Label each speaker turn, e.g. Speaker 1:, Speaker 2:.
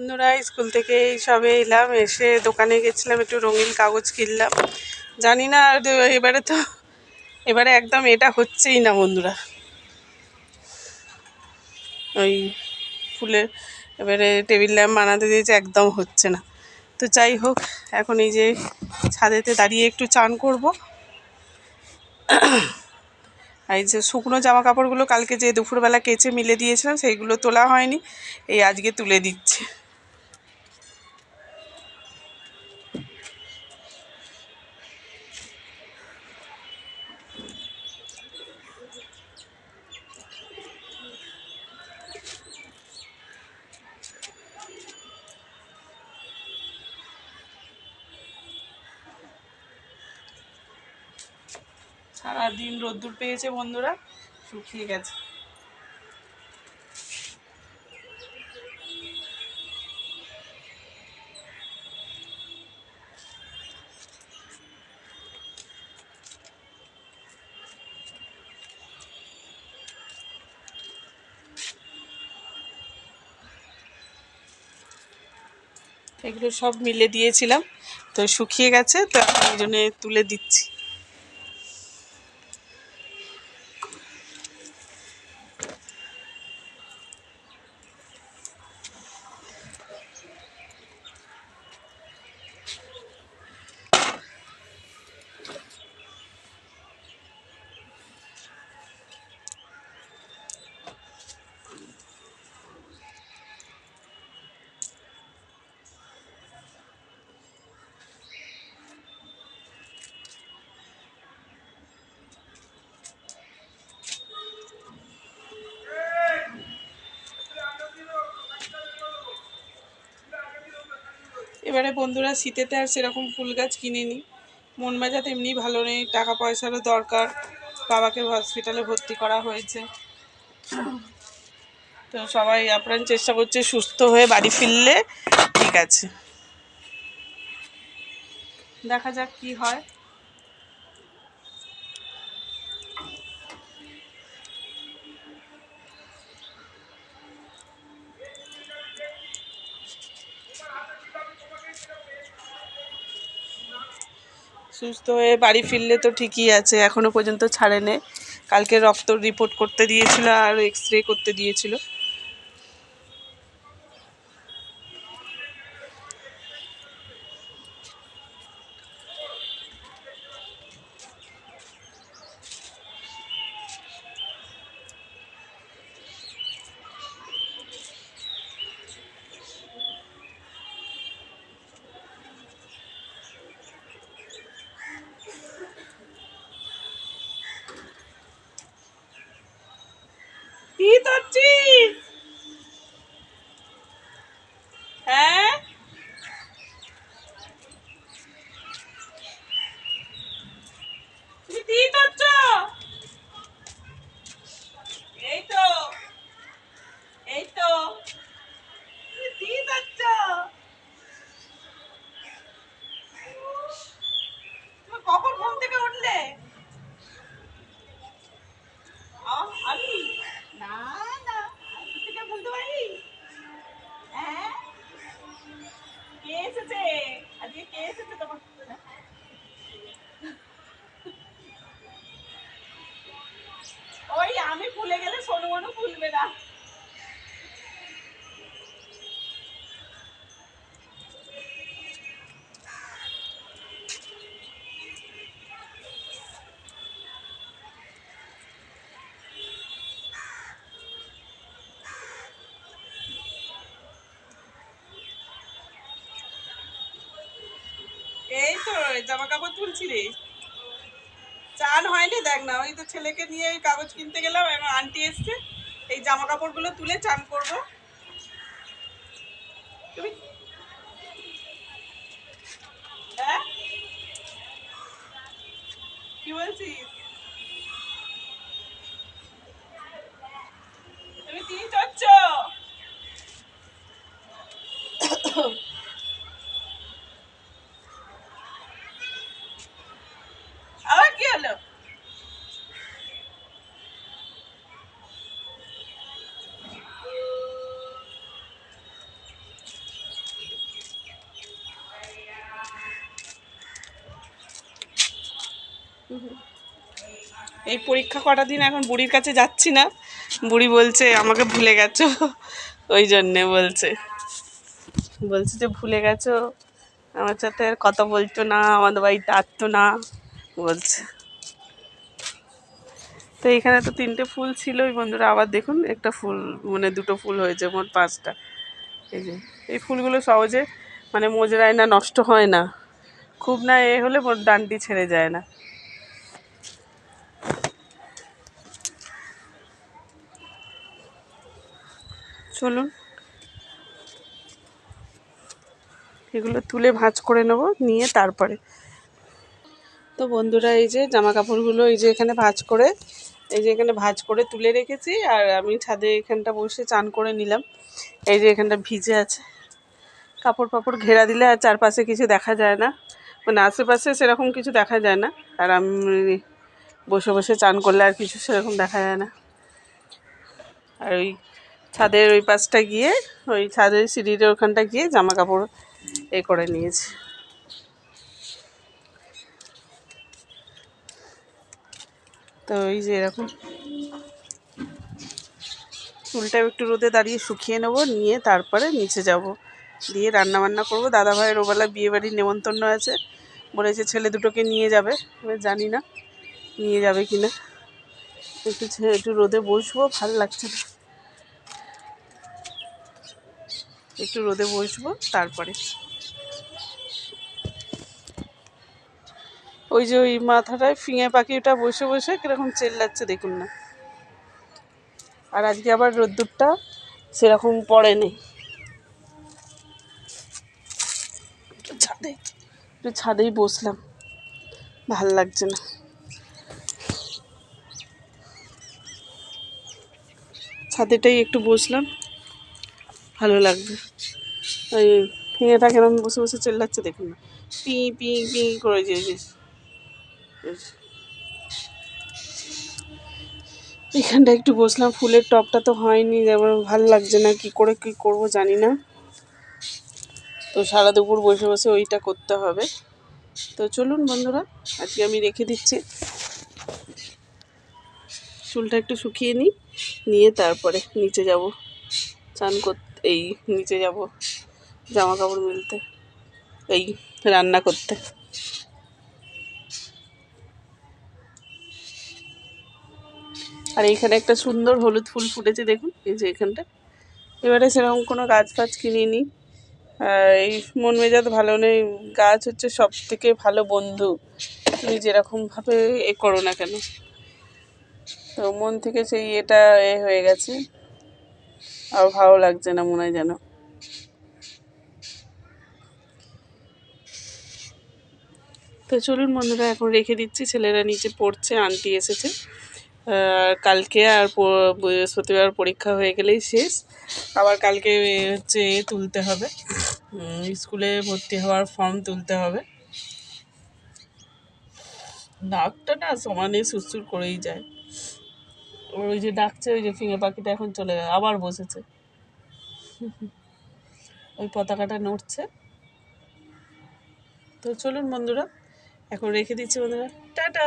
Speaker 1: বন্ধুরা, স্কুল থেকে সবে এলাম, এসে দোকানে গেছিলাম, একটু রঙিন কাগজ কিনলাম। জানি না এবারে তো, এবারে একদম এটা হচ্ছেই না বন্ধুরা। ওই ফুলের, এবারে টেবিল ল্যাম্প বানাতে দিয়েছে, একদম হচ্ছে না। তো যাই হোক, এখন এই যে ছাদেতে দাঁড়িয়ে একটু চান করব। এই যে শুকনো জামা কাপড়গুলো কালকে যে দুপুরবেলা কেচে মিলে দিয়েছিলাম, সেইগুলো তোলা হয়নি, এই আজকে তুলে দিচ্ছে। সারাদিন রোদ্দুর পেয়েছে বন্ধুরা, শুকিয়ে গেছে। এগুলো সব মিলে দিয়েছিলাম, তো শুকিয়ে গেছে, তো এই জন্য তুলে দিচ্ছি। এবারে বন্ধুরা শীতেতে আর সেরকম ফুল গাছ কিনিনি। মন মেজাজ এমনি ভালো নেই, টাকা পয়সারও দরকার। বাবাকে হসপিটালে ভর্তি করা হয়েছে। তো সবাই আপ্রাণ চেষ্টা করছে সুস্থ হয়ে বাড়ি ফিরলে, ঠিক আছে। দেখা যাক কি হয়। সুস্থ হয়ে বাড়ি ফিরলে তো ঠিকই আছে, এখনও পর্যন্ত ছাড়েনে। কালকে রক্ত রিপোর্ট করতে দিয়েছিল আর এক্স রে করতে দিয়েছিল। কি করছিস হ্যাঁ তুমি কি করছ এই তো এই তো তুমি কি করছ তুমি কখন ঘুম থেকে উঠলে আহ, আমি না না আমি থেকে বলতে পারি হ্যাঁ কে এসেছে আজকে কে এসেছে তোমার ওই আমি ভুলে গেলে সোনু মনু ভুলবে না। এই তো জামা কাপড় তুলছি রে। চান হয়নি, দেখ না, ওই তো ছেলেকে নিয়ে ওই কাগজ কিনতে গেলাম এবং আন্টি এসছে, এই জামা কাপড়গুলো তুলে চান করব। তুমি হ্যাঁ? কি বলছিস? তুমি এই পরীক্ষা কটা দিন এখন বুড়ির কাছে যাচ্ছি না। বুড়ি বলছে, আমাকে ভুলে গেছো। ওই জন্যে বলছে। বলছে যে, ভুলে গেছো? আমার সাথে আর কথা বলতো না, আমাদের বাড়িতে আসতো না। বলছে। তো এখানে তো তিনটে ফুল ছিলই বন্ধুরা, আবার দেখুন, একটা ফুল মানে দুটো ফুল হয়েছে, মোট পাঁচটা। এই যে, এই ফুলগুলো সহজে মানে মোজরায় না, নষ্ট হয় না। খুব না এ হলে ডানটি ছেড়ে যায় না। চলুন। এগুলো তুলে ভাঁজ করে নেব, নিয়ে তারপরে। তো বন্ধুরা, এই যে জামা কাপড়গুলো এই যে এখানে ভাঁজ করে, এই যে এখানে ভাঁজ করে তুলে রেখেছি, আর আমি ছাদে এখানটা বসে চান করে নিলাম। এই যে এখানটা ভিজে আছে। কাপড় ফাপড় ঘেরা দিলে আর চারপাশে কিছু দেখা যায় না। মানে আশেপাশে সেরকম কিছু দেখা যায় না। আর আমি বসে বসে চান করলে আর কিছু সেরকম দেখা যায় না। আর ওই ছাদের ওই পাশটা গিয়ে, ওই ছাদের সিঁড়ির ওখানটা গিয়ে জামা কাপড় এ করে নিয়েছি। তো এই যে এরকম। চুলটা একটু রোদে দাঁড়িয়ে শুকিয়ে নেব, নিয়ে তারপরে নিচে যাব। দিয়ে রান্না বান্না করব। দাদা ভাইয়ের ওবেলা বিয়ে বাড়ির নেমন্তন্ন আছে। বলেছে ছেলে দুটোকে নিয়ে যাবে। জানি না, নিয়ে যাবে কি না একটু একটু রোদে বসবো, ভালো লাগছে না। একটু রোদে বসবো, তারপরে। ওই যে ওই মাথাটায় ফিঙে পাখিটা বসে বসে কীরকম চেল্লাচ্ছে, দেখুন না। আর আজকে আবার রোদ্দুরটা সেরকম পড়েনি। ছাদে, একটু ছাদেই বসলাম। ভালো লাগছে না। ছাদেটাই একটু বসলাম, ভালো লাগবে। ওই ফিঙেটা কেরম বসে বসে চেল্লাচ্ছে, দেখুন না। পি পি পি করে যে এখানটা একটু বসলাম, ফুলের টপটা তো হয়নি এবার ভালো লাগছে না, কি করে, কি করব জানি না। তো সারা দুপুর বসে বসে ওইটা করতে হবে। তো চলুন বন্ধুরা, আজকে আমি রেখে দিচ্ছি। চুলটা একটু শুকিয়ে নিই, নিয়ে তারপরে নিচে যাব। চান করতে এই, নিচে যাব। জামা কাপড় মিলতে, এই রান্না করতে। আর এইখানে একটা সুন্দর হলুদ ফুল ফুটেছে, দেখুন, এই যে এখানটা। এবারে সেরকম কোনো গাছ ফাছ কিনিনি। এই মন মেজাজ ভালো নেই, গাছ হচ্ছে সব থেকে ভালো বন্ধু। তুমি যেরকমভাবে এ করো না কেন। তো মন থেকে সেই এটা এ হয়ে গেছে। আর ভালো লাগছে না মনে হয় যেন। তো চলুন বন্ধুরা, এখন রেখে দিচ্ছি। ছেলেরা নিচে পড়ছে, আন্টি এসেছে। আর কালকে আর বৃহস্পতিবার পরীক্ষা হয়ে গেলেই শেষ। আবার কালকে হচ্ছে তুলতে হবে। স্কুলে ভর্তি হওয়ার ফর্ম তুলতে হবে। নাকটা না সমানে সুরসুর করেই যায়। ওই যে ডাকছে, ওই যে ফিঙে পাখিটা এখন চলে গেল, আবার বসেছে। ওই পতাকাটা নড়ছে। তো চলুন বন্ধুরা এখন রেখে দিচ্ছি বন্ধুরা। টাটা!